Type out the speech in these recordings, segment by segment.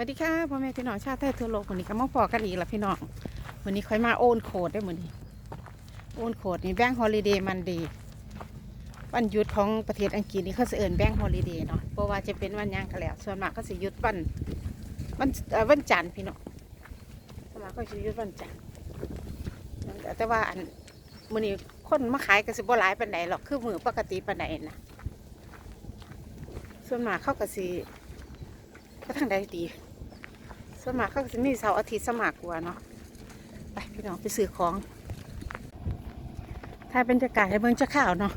วัสดีค่ะพ่อแม่พี่น้องชาติไทยทั่วโลกวันนี้ก็มาพอกันอีกแล้วพี่น้องวันนี้ค่อยมาโอนโคดได้เหมือนนี้โอนโคดนี่แบงค์ฮอลิเดย์มันดีวันหยุดของประเทศอังกฤษนี่เขาจะเอินแบงค์ฮอลิเดย์เนาะเพราะว่าจะเป็นวันหยังกันแล้วส่วนมากเขาจะหยุดวันวันวันจันทร์พี่น้องส่วนมากเขาจะหยุดวันจันทร์แต่ว่าอันมือนี้คนมาขายก็สิบ่หลายปานใดหรอกคือมือปกติปานใดนะส่วนมากเขาก็สิก็ทางใดดี สมัครเขาก็จะมีเสาร์อาทิตย์สมัครกว่าเนาะไปพี่น้องไปซื้อของถ่ายบรรยากาศให้เบิ่งจะข่าวเนาะ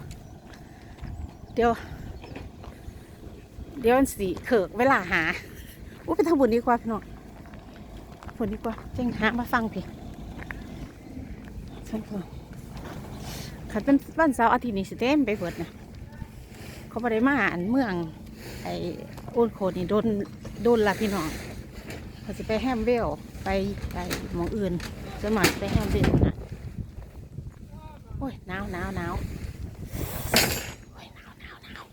เดี๋ยว เดี๋ยวมันสีเขิกเวลาหาอุ้ยไปทำบุญดีกว่าพี่น้องบุญดีกว่าจังหามาฟังพี่ฉันก็ขันเป็นวันเสาร์อาทิตย์นี่สิเต็มไปเบิดนะเขาบ่ได้มาอันเมืองไอ้โอนโคนี่โดนโดนละพี่น้อง เขาจะไปแฮมเวลไปไปมองอื่นสมัครไปแฮมเวลนะโอ้ยหนาวหนาวหนาวโอ้ยหนาวหนาวหนาว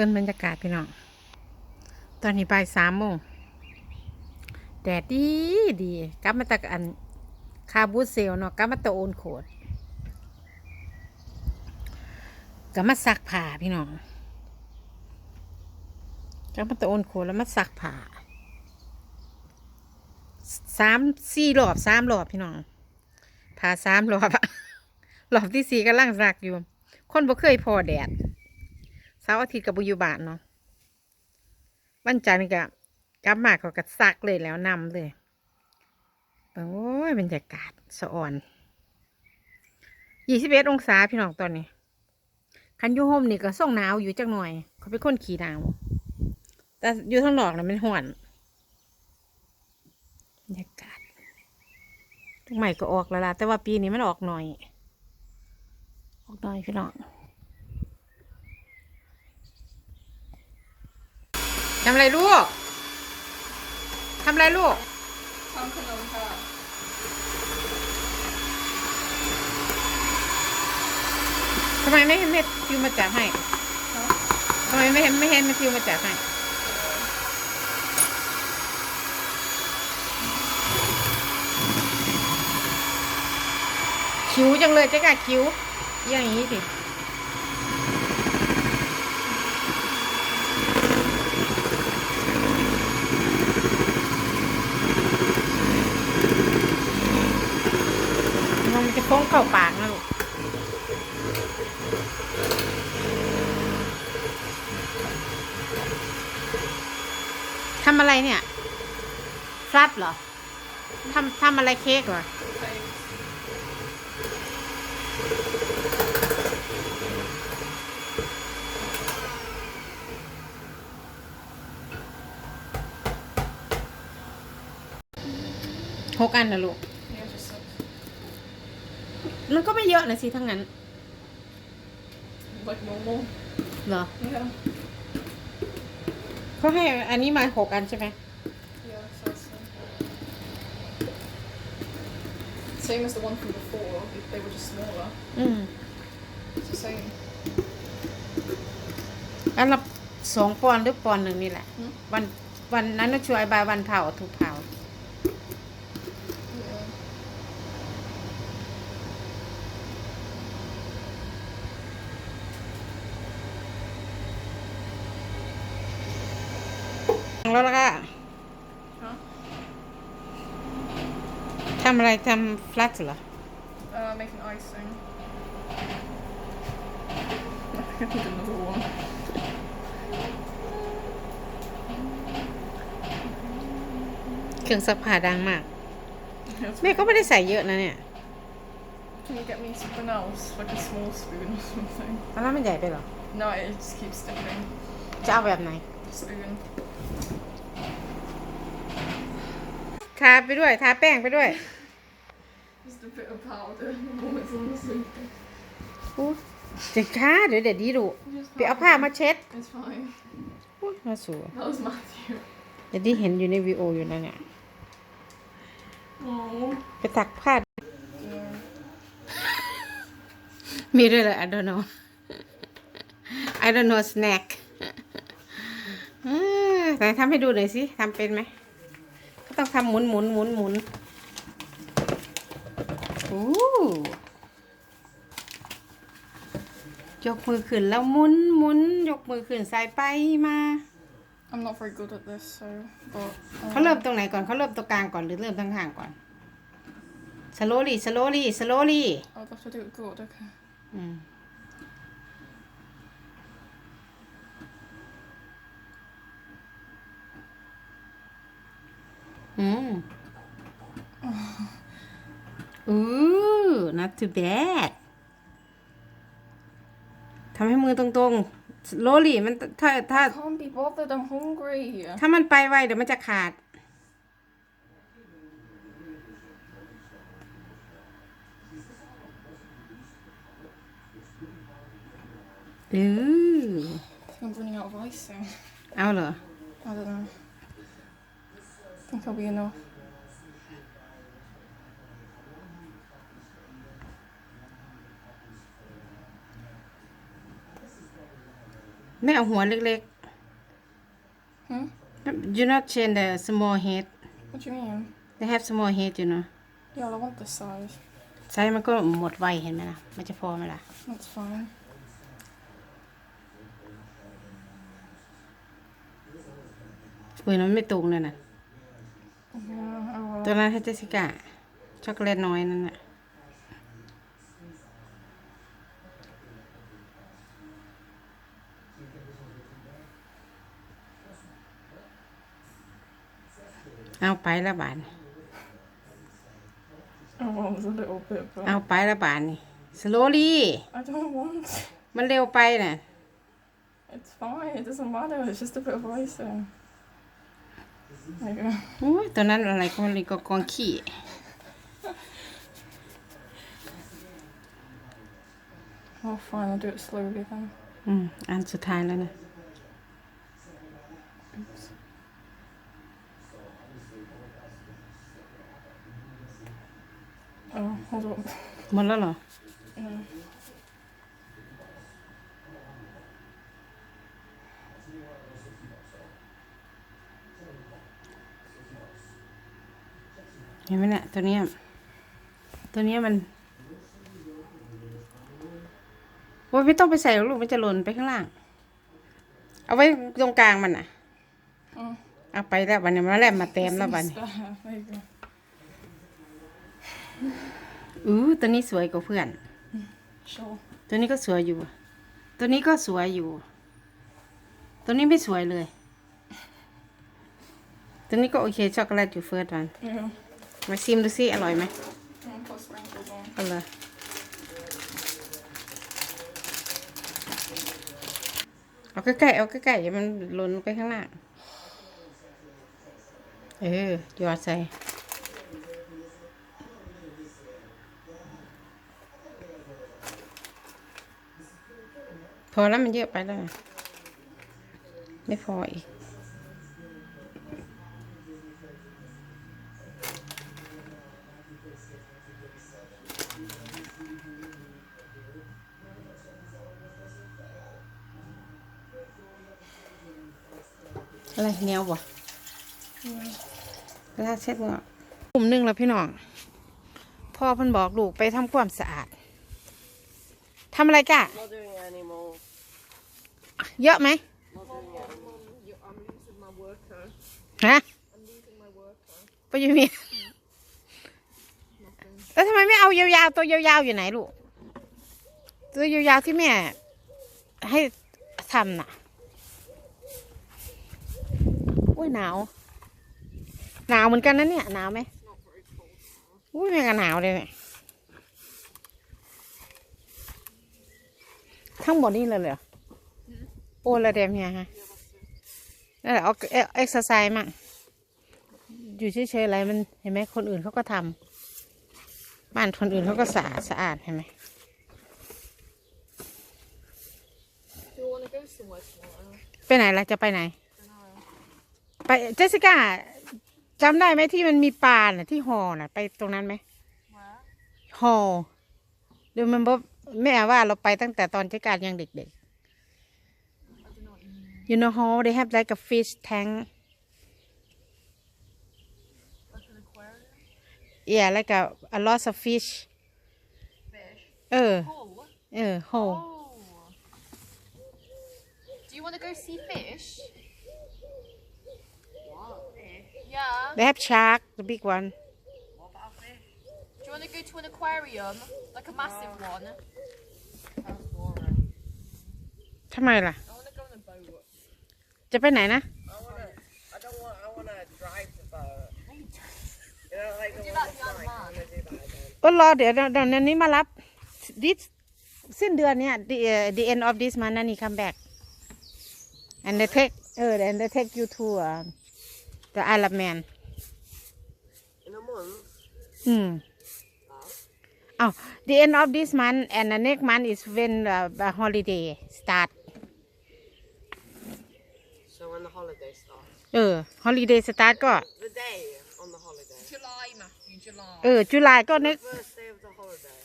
เปิ้นบรรยากาศพี่น้อง ตอนนี้บ่ายสามโมง แดดดีดีกลับมาจากอันคาบูเซลเนาะกลับมาตะโอนโขดกลับมาซักผ้าพี่น้องกลับมาตะโอนโขดแล้วมาซักผ้าสามสี่รอบสามรอบพี่น้องผ้าสามรอบอะรอบที่สี่กำลังซักอยู่ คนบ่เคยพอแดด เสาร์อาทิตย์กับบุอยู่บ้านเนาะวันจันทร์ก็กลับมาเขาก็ซักเลยแล้วนำเลยโอ้ยบรรยากาศสะอ่อนยี่สิบเอ็ดองศาพี่น้องตอนนี้ คันยูโฮมนี่ก็ส่งหนาวอยู่จักหน่อย เขาเป็นคนขี่หนาว แต่อยู่ข้างนอกนะมันห่อนบรรยากาศทุกใหม่ก็ออกแล้วล่ะแต่ว่าปีนี้มันออกหน่อย ออกหน่อยพี่น้องำอะไรลูก ทำอะไรลูก ทำขนมค่ะ ทำไมไม่ให้เม็ดทิวมาจับให้ ทำไมไม่เห็นไม่เห็นเม็ดทิวมาจับให้ คิ้วจังเลยเจ๊กะคิ้วอย่างนี้สิมันจะโค้ง เข้าปากนะลูกทำอะไรเนี่ยฟลัดเหรอทำทำอะไรเค้กเหรอหกอันนะลูก มันก็ไม่เยอะนะสิทั้งนั้น like normal เหรอ yeah เขาให้อันนี้มาหกอันใช่ไหม yeah so it's uh, same as the one from before if they were just smaller อืม it's the same อันละสองปอนด์หรือปอนด์หนึ่งนี่แหละอืมวันวันนั้นนะช่วยบายวันเผาถูกเผา yeah แล้วล่ะก็ huh ทำอะไรทำฟลัดเหรอ uh making icing I need another one เครื่องซักผ้าดังมาก Yeah, it's แม่ก็ไม่ได้ใส่เยอะนะเนี่ย Can you get me something else, like a small spoon or something? อันนั้นมันใหญ่ไปเหรอ No, it just keeps sticking. จะเอาแบบไหน Spoon. ทาไปด้วยทาแป้งไปด้วย Just a bit of powder. Oh, it's on the sink. อู้จะค้าเดี๋ยวเด็ดดีดู Just ไปเอาผ้ามาเช็ด It's fine. อู้มาสวย That was Matthew. เด็ดดีเห็นอยู่ในวีโออยู่นะเนี่ย Oh. ไปตักผ้า Yeah. มีด้วยเหรอ I don't know I don't know snack อ่า ไหนทำให้ดูหน่อยสิทำเป็นไหมก็ต้องทำหมุนหมุนหมุนหมุนโอ้ยกมือขึ้นแล้วหมุนหมุนยกมือขึ้นใส่ไปมา I'm not very good at this, so. But. เขาเริ่มตรงไหนก่อนเขาเริ่มตรงกลางก่อนหรือเริ่มทั้งห่างก่อน slowly slowly slowly I'll have to do it good, okay. อืม อืมอู้ not too bad ทำให้มือตรงๆ slowly มันถ้าถ้า I can't be bothered, I'm hungry. ถ้ามันไปไวเดี๋ยวมันจะขาดอือ I think I'm running out of icing. เอาเหรอ I don't know. I think I'll be enough. ไม่เอาหัวเล็ก Hmm? ๆ you not change the small head What do you mean? they have small head you know Yeah, I want this size. ไซส์มันก็หมดไวเห็นไหมล่ะ มันจะพอไหมล่ะ That's fine. ปืนมันไม่ ตรงเลยนะ Yeah, I will. ตัวนั้นให้เจสสิก้าช็อกโกแลตน้อยนั่นน่ะเอาไปละบาทนี่ I want a little bit, but เอาไปละบาทนี่ slowly I don't want. มันเร็วไปน่ะ It's fine. It doesn't matter. It's just a bit of icing. There you go. โอ้ยตัวนั้นอะไรก็มันเลยก็กองขี้ Oh, fine. I'll do it slowly then. อืมอันสุดท้ายแล้วนะ Oops. Oh, hold up. หมดแล้วเหรอ No. ห็นไหมเนี่ยตัวเนี้ยตัวเนี้ยมันโอ้ยไม่ต้องไปใส่หรอกลูกมันจะหล่นไปข้างล่าง เอาไว้ตรงกลางมันอะ Oh. เอาไปแล้ววันนี้มาแล้วมาเต็มแล้ววันนี้ There you go. อู้ตัวนี้สวยกว่าเพื่อน Sure. ตัวนี้ก็สวยอยู่ ตัวนี้ก็สวยอยู่ ตัวนี้ไม่สวยเลย ตัวนี้ก็โอเคช็อกโกแลตอยู่เฟิร์สวัน Yeah. มาชิมดูสิอร่อยไหมเอาเลยเอาใกล้ๆเอาใกล้ๆอย่ามันหล่นไปข้างล่าเออหยอดใส่พอแล้วมันเยอะไปแล้ว ไม่พออีก อะไรเหนียวบ่ Yeah. แล้วถ้าเช็ดว่ากลุ่มหนึ่งแล้วพี่น้อง พ่อเพิ่นบอกลูกไปทำความสะอาดทำอะไรกะ Not doing it anymore. เยอะไหม Not doing it anymore. I'm losing my worker. ฮะ I'm losing my worker. ไปอยู่มีแล้วทำไมไม่เอายาวๆตัวยาวๆอยู่ไหนลูกตัวยาวๆที่แม่ให้ทำน่ะ อุ้ยหนาว หนาวเหมือนกันนะเนี่ยหนาวไหมอุ้ยแม่ก็หนาวเลยเนี่ยทั้งหมดนี่เลยเหรอโอ้ระเดมเฮียฮะนั่นแหละเอาเอ็กซ์ไซส์มั่งอยู่เฉยๆอะไรมันเห็นไหมคนอื่นเขาก็ทำบ้านคนอื่นเขาก็สะอาดสะอาดเห็นไหม Do you want to go somewhere tomorrow? ไปไหนล่ะจะไปไหน ไปเจสสิก้าจำได้ไหมที่มันมีปลาน่ะที่หอน่ะ ไปตรงนั้นไหม Where? หอเดี๋ยวมันบอกแม่ว่าเราไปตั้งแต่ตอนเจ๊การยังเด็ก I don't know what you mean. ๆ you know how they have like a fish tank Like an aquarium? yeah like a a lot of fish Fish. เออ Pool? เออหอ Oh. Do you want to go see fish? Yeah. they have shark the big one Do you want to go to an aquarium? Like a massive one? Sounds boring. ทำไมล่ะ I want to go on a boat. จะไปไหนนะ I wanna. I don't want. I wanna drive the boat. You know, like the do one that that's the like, other I wanna do that again. ก็รอเดี๋ยวเดี๋ยวเดี๋ยวนี้มารับ this สิ้นเดือนเนี้ย the uh, the end of this month นั่นนี่ come back and they take เออ and they take you to uh, the Isle of Man In a month. อืมอ้าว the end of this month and the next month is when uh, the holiday start So when the holiday starts. เออ holiday start ก็ The day on the holiday. July, Matthew, July. เออ July ก็ next First day of the holiday.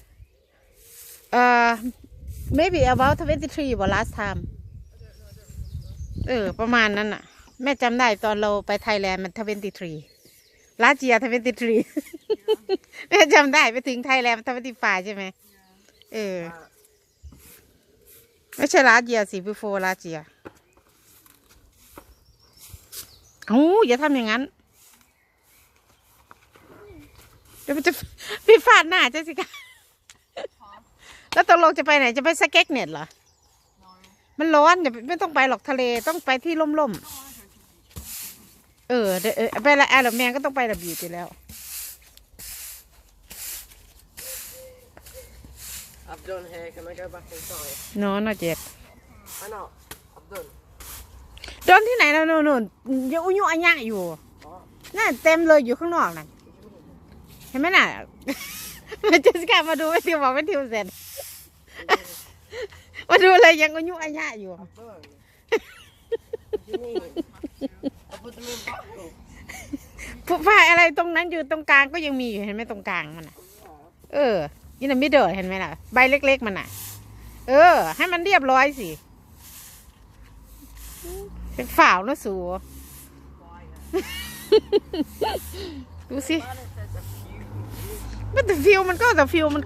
uh maybe about 23ว่า last time เออ ประมาณนั้นน่ะ แม่จำได้ตอนเราไปไทยแลนด์มัน23 last year 23แม่จำได้ไปถึงไทยแลนด์มัน25ใช่ไหมเออ ไม่ใช่ last year สิ before last year เอ้อย่าทำอย่างนั้นเดี๋ยวมันจะพี่ฟาดหน้าเจสิคะแล้วตกลงจะไปไหนจะไปสเก็ตเน็ตเหรอ มันร้อนอย่าไปไม่ต้องไปหรอกทะเลต้องไปที่ร่มๆ เออเดี๋ยวเออไปละแอลแมนก็ต้องไประบีบอยู่แล้ว I've done here. Can I go back inside? โน้นเจ็ด I know. I've done. โดนที่ไหนแล้วนู่นนู่นยังอุ้ยอันยะอยู่น่าเต็มเลยอยู่ข้างนอกนั่นเห็นไหมน่ะเจสสิก้ามาดูไม่ทิวบอกไม่ทิวเสร็จ มาดูเลยยังอุ้ยอันยะอยู่ I've done. what do you mean? I put them in bottle. ผู้ฝ้ายอะไรตรงนั้นอยู่ตรงกลางก็ยังมีอยู่เห็นไหมตรงกลางมันน่ะ เออยินดีไม่เดินเห็นไหมล่ะ ใบเล็ก ๆ มันน่ะ เออ ให้มันเรียบร้อยสิเป็นฝ่าวนะสูดูสิมันแต่ฟิวมันก็แต่ฟิวมัน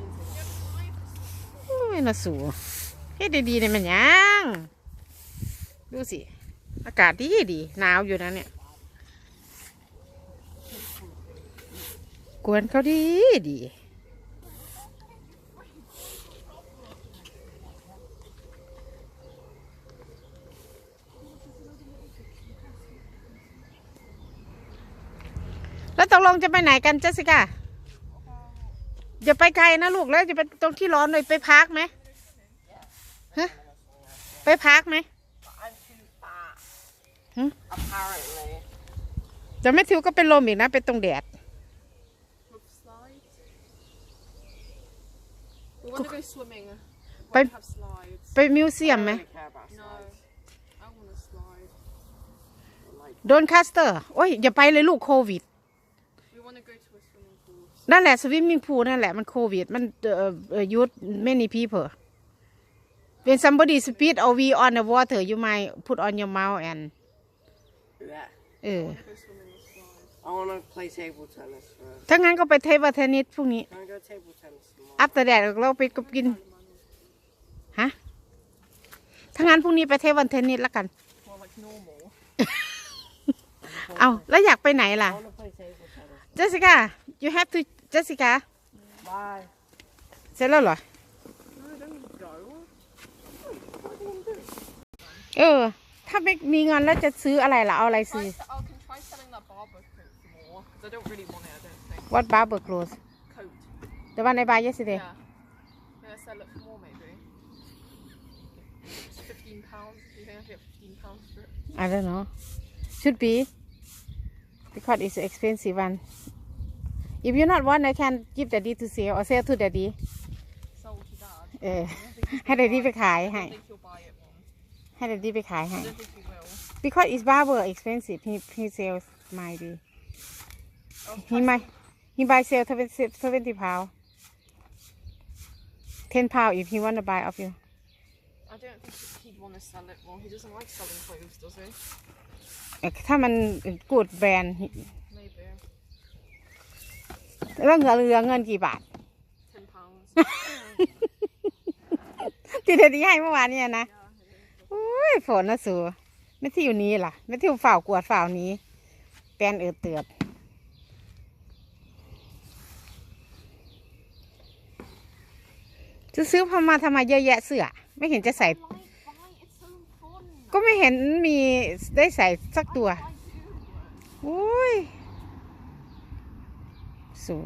โอ้ยนะสูเฮ็ดดีๆเนี่ยมันยัง ดูสิ อากาศดีดีหนาวอยู่นะเนี่ย กวนเขาดีดีแล้วตกลงจะไปไหนกันเจสสิก้าอย่าไปไกลนะลูกแล้วจะไปตรงที่ร้อนเลยไปพักไหมฮะไปพักไหม I'm too fat. Hmm? Apparently. จะไม่ทิวก็เป็นลมอีกนะ เป็นตรงแดด With slides. We want to go swimming. We Babe. want to have slides. ไปมิวเซียมไหม I don't really care about No. slides. I want a slide. Like, โดนคัสเตอร์ โอ้ย อย่าไปเลยลูกโควิด We want to go to a swimming pool. นั่นแหละสวิมมิ่งพูลนั่นแหละมันโควิด มันเอ่อยุด many people when somebody spit or we on the water you might put on your mouth and yeah. เออ Go swimming with slides. I want to play table tennis first. ถ้างั้นก็ไปเทเบิลเทนนิสพรุ่งนี้ Can I go table tennis tomorrow? after that เราไปกิน ฮะ ถ้างั้นพรุ่งนี้ไปเทเบิลเทนนิสแล้วกัน More like normal. เอาแล้วอยากไปไหนล่ะ I want to play table tennis. เจสสิก้า you have to เจสสิก้า Bye. เสร็จแล้วเหรอ No, don't go. เออ ถ้าไม่มีเงินแล้วจะซื้ออะไรล่ะ เอาอะไรซื้อ Try, I can try selling that barber coat for more because I don't really want it. I don't think. what barber clothes Coat. the one I buy yesterday Yeah. Yeah, sell it for more maybe. pounds. You think I get 15 pounds for it? I don't know should be because it's expensive one if you not want I can give daddy to sell or sell to daddy Sold to dad. เออ I don't think he's ให้ gonna daddy buy ไป it. ขาย I ให้ don't think he'll buy it one. ให้ daddy ไปขายให้ I don't think he will. because it's barber expensive he he sells might be Oh, he might he buy sell twenty twenty pound ten pound if he want to buy of you I don't think he'd want to sell it more. He doesn't like selling clothes, does he? เอ่อถ้ามันกูดแบรนด์ Maybe. แล้วเหลือเหลือเงินกี่บาท10 pounds. ที่เดดี้ให้เมื่อวานเนี่ยนะ โอ้ยฝนนะสูไม่ที่อยู่นี้ล่ะไม่ที่อยู่ฝ่าวกวดฝ่านี้แปลนเอือเตือบจะซื้อพอมาทำไมเยอะแยะเสื้อ ไม่เห็นจะใส่ ก็ไม่เห็นมีได้ใส่สักตัว โอ้ยสู